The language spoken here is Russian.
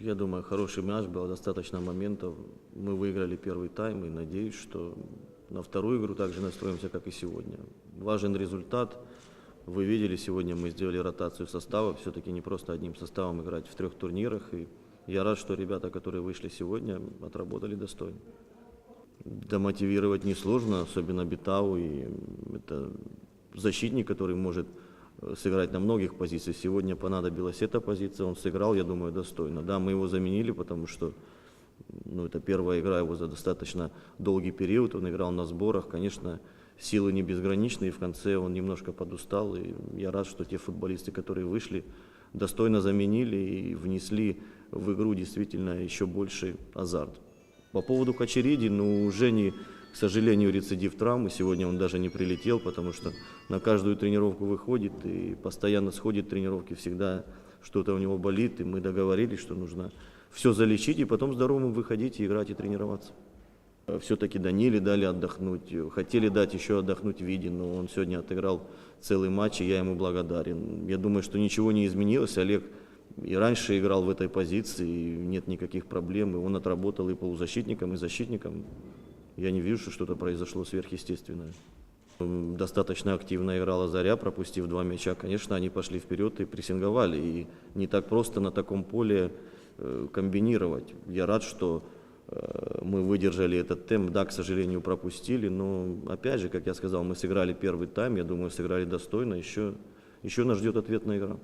Я думаю, хороший мяч, было достаточно моментов. Мы выиграли первый тайм и надеюсь, что на вторую игру также настроимся, как и сегодня. Важен результат. Вы видели, сегодня мы сделали ротацию состава. Все-таки не просто одним составом играть в трех турнирах. И я рад, что ребята, которые вышли сегодня, отработали достойно. Да мотивировать несложно, особенно Битау. И это защитник, который может сыграть на многих позициях. Сегодня понадобилась эта позиция, он сыграл, я думаю, достойно. Да, мы его заменили, потому что ну, это первая игра его за достаточно долгий период, он играл на сборах, конечно, силы не безграничны, и в конце он немножко подустал, и я рад, что те футболисты, которые вышли, достойно заменили и внесли в игру действительно еще больше азарт. По поводу Кочериди, ну, у Жени, к сожалению, рецидив травмы. Сегодня он даже не прилетел, потому что на каждую тренировку выходит и постоянно сходит тренировки, всегда что-то у него болит. И мы договорились, что нужно все залечить и потом здоровым выходить и играть и тренироваться. Все-таки Даниле дали отдохнуть, хотели дать еще отдохнуть Виде, но он сегодня отыграл целый матч, и я ему благодарен. Я думаю, что ничего не изменилось. Олег и раньше играл в этой позиции, нет никаких проблем. И он отработал и полузащитником, и защитником. Я не вижу, что что-то произошло сверхъестественное. Достаточно активно играла Заря, пропустив два мяча. Конечно, они пошли вперед и прессинговали. И не так просто на таком поле э, комбинировать. Я рад, что э, мы выдержали этот темп. Да, к сожалению, пропустили. Но, опять же, как я сказал, мы сыграли первый тайм. Я думаю, сыграли достойно. Еще, еще нас ждет ответная игра.